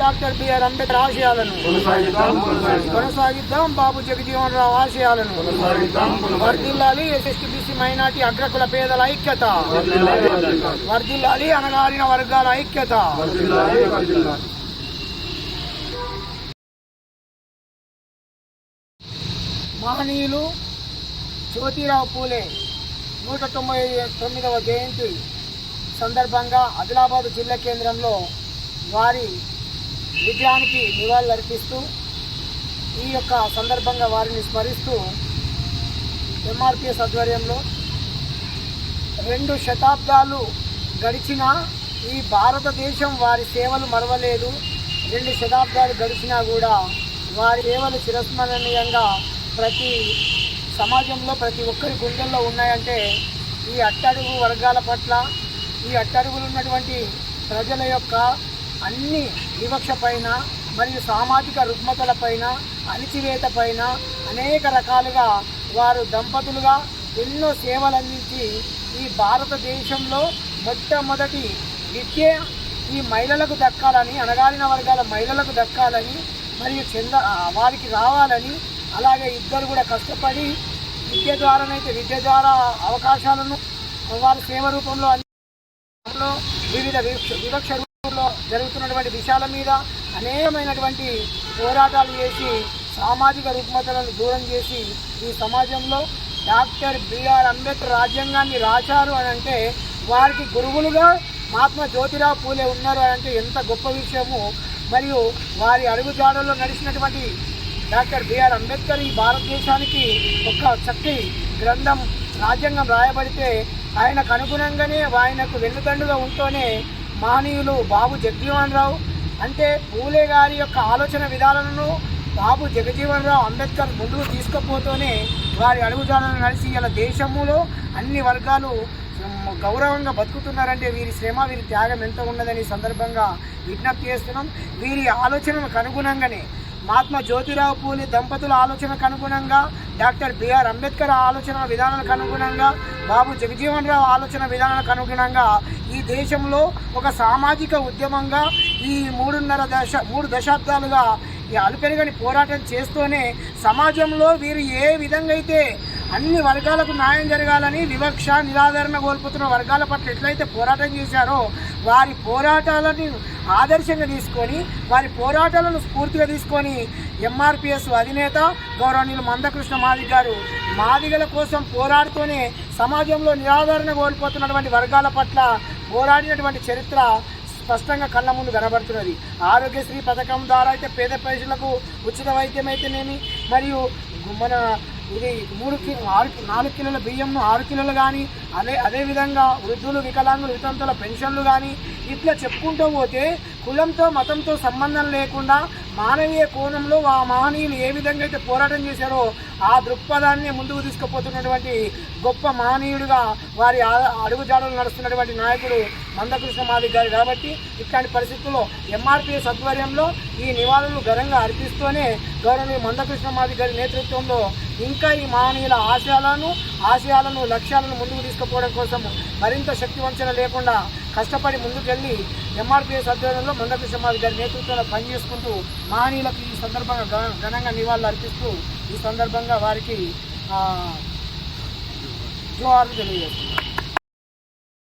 Doctor BR Ambedkar ఆశయాలను. కొనసాగిద్దాం బాబు జగజీవన్ రావు ఆశయాలను వర్ధిల్లాలి ఎస్ఎస్టీ బీసీ మైనార్టీ అగ్రకుల పేదల ఐక్యత. వర్ధిల్లాలి అనగారిన వర్గాల ఐక్యత. మహనీయులు జ్యోతిరావు పూలే నూట తొంభై తొమ్మిదవ జయంతి సందర్భంగా ఆదిలాబాద్ జిల్లా కేంద్రంలో వారి విజయానికి నివాళులర్పిస్తూ ఈ యొక్క సందర్భంగా వారిని స్మరిస్తూ ఎంఆర్పిఎస్ ఆధ్వర్యంలో రెండు శతాబ్దాలు గడిచిన ఈ భారతదేశం వారి సేవలు మరవలేదు. రెండు శతాబ్దాలు గడిచినా కూడా వారి సేవలు చిరస్మరణీయంగా ప్రతి సమాజంలో ప్రతి ఒక్కరి గుండెల్లో ఉన్నాయంటే ఈ అట్టడుగు వర్గాల పట్ల ఈ అట్టడుగులు ఉన్నటువంటి ప్రజల యొక్క అన్ని వివక్ష పైన మరియు సామాజిక రుగ్మతల పైన అణిచివేత పైన అనేక రకాలుగా వారు దంపతులుగా ఎన్నో సేవలు అందించి ఈ భారతదేశంలో మొట్టమొదటి విద్య ఈ మహిళలకు దక్కాలని అణగారిన వర్గాల మహిళలకు దక్కాలని మరియు చెంద వారికి రావాలని అలాగే ఇద్దరు కూడా కష్టపడి విద్య ద్వారానైతే విద్య ద్వారా అవకాశాలను వారి సేవ రూపంలో వివిధ వివక్ష వివక్ష జరుగుతున్నటువంటి విషయాల మీద అనేకమైనటువంటి పోరాటాలు చేసి సామాజిక రుగ్మతలను దూరం చేసి ఈ సమాజంలో డాక్టర్ బిఆర్ అంబేద్కర్ రాజ్యాంగాన్ని రాశారు అని అంటే వారికి గురువులుగా మహాత్మా జ్యోతిరావు పూలే ఉన్నారు అని అంటే ఎంత గొప్ప విషయము. మరియు వారి అడుగుజాడల్లో నడిచినటువంటి డాక్టర్ బిఆర్ అంబేద్కర్ ఈ భారతదేశానికి ఒక చక్కటి గ్రంథం రాజ్యాంగం రాయబడితే ఆయనకు అనుగుణంగానే ఆయనకు వెన్నుదండుగా ఉంటూనే మహనీయులు బాబు జగజీవన్ రావు అంటే పూలే గారి యొక్క ఆలోచన విధానాలను బాబు జగజీవన్ రావు అంబేద్కర్ ముందుకు తీసుకుపోతూనే వారి అడుగుజాడలను నడిచి ఇలా దేశంలో అన్ని వర్గాలు గౌరవంగా బతుకుతున్నారంటే వీరి శ్రమ వీరి త్యాగం ఎంత ఉన్నదని సందర్భంగా విజ్ఞప్తి చేస్తున్నాం. వీరి ఆలోచనలకు అనుగుణంగానే మహాత్మా జ్యోతిరావు పూలి దంపతుల ఆలోచనకు అనుగుణంగా డాక్టర్ బిఆర్ అంబేద్కర్ ఆలోచన విధానాలకు అనుగుణంగా బాబు జగజీవన్ రావు ఆలోచన విధానాలకు అనుగుణంగా ఈ దేశంలో ఒక సామాజిక ఉద్యమంగా ఈ మూడున్నర దశ మూడు దశాబ్దాలుగా ఈ అలుపెరగని పోరాటం చేస్తూనే సమాజంలో వీరు ఏ విధంగా అయితే అన్ని వర్గాలకు న్యాయం జరగాలని వివక్ష నిరాదరణ కోల్పోతున్న వర్గాల పట్ల ఎట్లయితే పోరాటం చేశారో వారి పోరాటాలను ఆదర్శంగా తీసుకొని వారి పోరాటాలను స్ఫూర్తిగా తీసుకొని ఎంఆర్పిఎస్ అధినేత గౌరవనీయులు మందకృష్ణ మాదిగ గారు మాదిగల కోసం పోరాడుతూనే సమాజంలో నిరాదరణ కోల్పోతున్నటువంటి వర్గాల పట్ల పోరాడినటువంటి చరిత్ర స్పష్టంగా కళ్ళ ముందు కనబడుతున్నది. ఆరోగ్యశ్రీ పథకం ద్వారా అయితే పేద ప్రజలకు ఉచిత వైద్యం అయితేనేమి? మరియు మన ఇది మూడు కి ఆరు నాలుగు కిలోల బియ్యంను ఆరు కిలోలు కానీ అదే అదేవిధంగా వృద్ధులు వికలాంగులు వితంతుల పెన్షన్లు కానీ ఇట్లా చెప్పుకుంటూ పోతే కులంతో మతంతో సంబంధం లేకుండా మానవీయ కోణంలో ఆ మహనీయులు ఏ విధంగా అయితే పోరాటం చేశారో ఆ దృక్పథాన్ని ముందుకు తీసుకుపోతున్నటువంటి గొప్ప మహనీయుడిగా వారి అడుగుజాడలు నడుస్తున్నటువంటి నాయకుడు మందకృష్ణ మాదిక్ గారు. కాబట్టి ఇట్లాంటి పరిస్థితుల్లో ఎంఆర్పిఎస్ ఆధ్వర్యంలో ఈ నివాళులు ఘనంగా అర్పిస్తూనే గౌరవనీయ మందకృష్ణ మాదిక్ గారి నేతృత్వంలో ఇంకా ఈ మహనీయుల ఆశయాలను ఆశయాలను లక్ష్యాలను ముందుకు తీసుకుపోవడం కోసం మరింత శక్తివంచన లేకుండా కష్టపడి ముందుకెళ్ళి ఎంఆర్పిఎస్ ఆధ్వర్యంలో మందకృష్ణ మాదిక్ గారి నేతృత్వంలో పనిచేసుకుంటూ మహనీయులకు ఈ సందర్భంగా ఘనంగా నివాళులు అర్పిస్తూ ఈ సందర్భంగా వారికి జోహార్లు తెలియజేస్తున్నారు